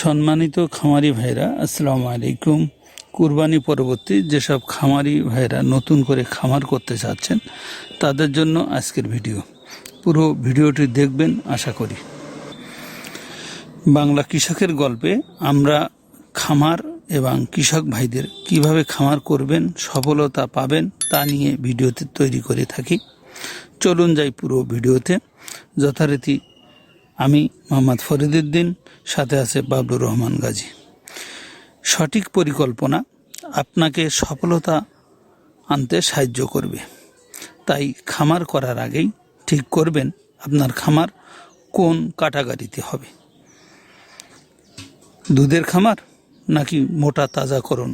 সম্মানিত খামারি ভাইরা, আসসালামু আলাইকুম। কুরবানি পরবর্তী যেসব খামারি ভাইরা নতুন করে খামার করতে চাচ্ছেন, তাদের জন্য আজকের ভিডিও। পুরো ভিডিওটি দেখবেন, আশা করি। বাংলা কৃষকের গল্পে আমরা খামার এবং কৃষক ভাইদের কীভাবে খামার করবেন, সফলতা পাবেন, তা নিয়ে ভিডিওতে তৈরি করে থাকি। চলুন যাই পুরো ভিডিওতে। যথারীতি আমি মোহাম্মদ ফরিদুদ্দিন, সাথে আছে বাবলুর রহমান গাজী। সঠিক পরিকল্পনা আপনাকে সফলতা আনতে সাহায্য করবে। তাই খামার করার আগেই ঠিক করবেন আপনার খামার কোন কাটাগারিতে হবে। দুধের খামার নাকি মোটা তাজাকরণ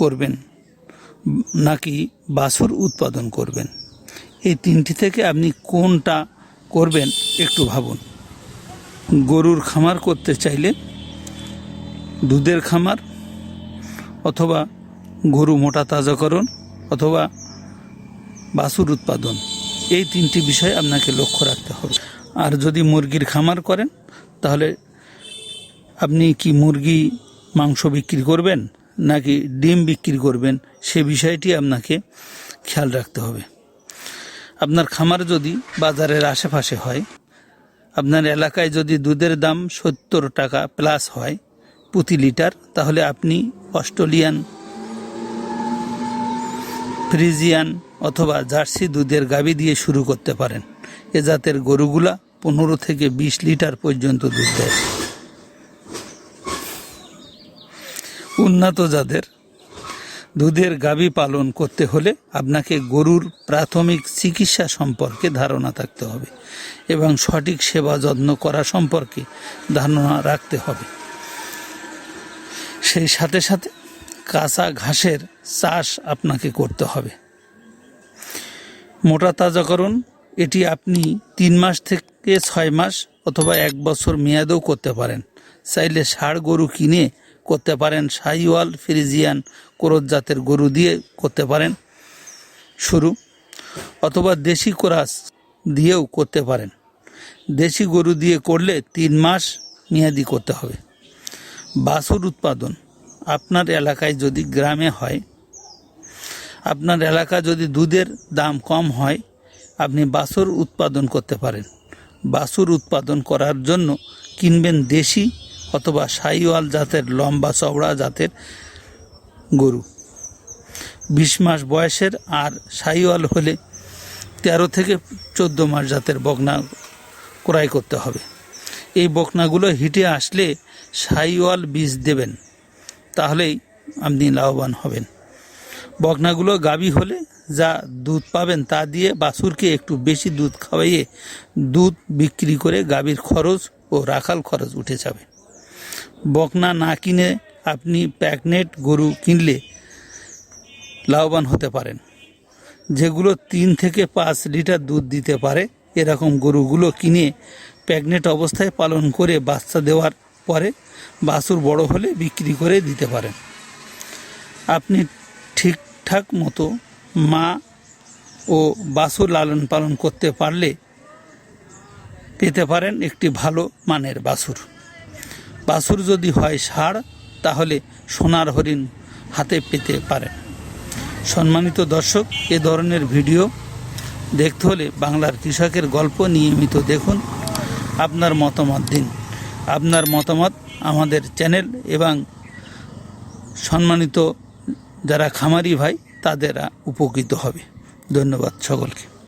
করবেন, নাকি বাছুর উৎপাদন করবেন, এই তিনটি থেকে আপনি কোনটা করবেন একটু ভাবুন। গরুর খামার করতে চাইলে দুধের খামার অথবা গরু মোটা তাজাকরণ অথবা বাছুর উৎপাদন। এই তিনটি বিষয় আপনাকে লক্ষ্য রাখতে হবে। আর যদি মুরগির খামার করেন, তাহলে আপনি কি মুরগি মাংস বিক্রি করবেন নাকি ডিম বিক্রি করবেন, সে বিষয়টি আপনাকে খেয়াল রাখতে হবে। আপনার খামার যদি বাজারের আশেপাশে হয় আপনার এলাকায় যদি দুধের দাম সত্তর টাকা প্লাস হয় প্রতি লিটার তাহলে আপনি অস্ট্রেলিয়ান, ফ্রিজিয়ান অথবা জার্সি দুধের গাবি দিয়ে শুরু করতে পারেন। এ জাতের গরুগুলা পনেরো থেকে বিশ লিটার পর্যন্ত দুধ দেয়। উন্নত জাতের দুধের গাভী পালন করতে হলে আপনাকে গরুর প্রাথমিক চিকিৎসা সম্পর্কে ধারণা থাকতে হবে এবং সঠিক সেবা যত্ন করা সম্পর্কে ধারণা রাখতে হবে। সেই সাথে সাথে কাঁচা ঘাসের চাষ আপনাকে করতে হবে। মোটা তাজাকরণ, এটি আপনি তিন মাস থেকে ছয় মাস অথবা এক বছর মেয়াদেও করতে পারেন। চাইলে ষাড় গরু কিনে করতে পারেন সাইওয়াল ফ্রিজিয়ান কোরত জাতের গরু দিয়ে করতে পারেন, শুরু। অথবা দেশি কোরাস দিয়েও করতে পারেন। দেশি গরু দিয়ে করলে তিন মাস মেয়াদি করতে হবে। বাছুর উৎপাদন। আপনার এলাকায় যদি গ্রামে হয়, আপনার এলাকা যদি দুধের দাম কম হয়, আপনি বাছুর উৎপাদন করতে পারেন। বাছুর উৎপাদন করার জন্য কিনবেন দেশি অথবা সাইওয়াল জাতের লম্বা চওড়া জাতের গরু। বিশ মাস বয়সের আর সাইওয়াল হলে তেরো থেকে চোদ্দ মাস জাতের বকনা ক্রয় করতে হবে। এই বকনাগুলো হিটে আসলে সাইওয়াল বীজ দেবেন, তাহলেই আপনি লাভবান হবেন। বকনাগুলো গাবি হলে যা দুধ পাবেন তা দিয়ে বাছুরকে একটু বেশি দুধ খাওয়াইয়ে দুধ বিক্রি করে গাভীর খরচ ও রাখাল খরচ উঠে যাবে। বকনা না কিনে আপনি প্যাকনেট গরু কিনলে লাভবান হতে পারেন। যেগুলো তিন থেকে পাঁচ লিটার দুধ দিতে পারে, এরকম গরুগুলো কিনে প্যাকনেট অবস্থায় পালন করে বাচ্চা দেওয়ার পরে বাছুর বড় হলে বিক্রি করে দিতে পারেন। আপনি ঠিকঠাক মতো মা ও বাছুর লালন পালন করতে পারলে পেতে পারেন একটি ভালো মানের বাছুর। বাছুর যদি হয় ষাঁড়, তাহলে সোনার হরিণ হাতে পেতে পারেন সম্মানিত দর্শক, এ ধরনের ভিডিও দেখতে হলে বাংলার কৃষকের গল্প নিয়মিত দেখুন। আপনার মতামত দিন। আপনার মতামত আমাদের চ্যানেল এবং সম্মানিত যারা খামারি ভাই, তাদেরা উপকৃত হবে। ধন্যবাদ সকলকে।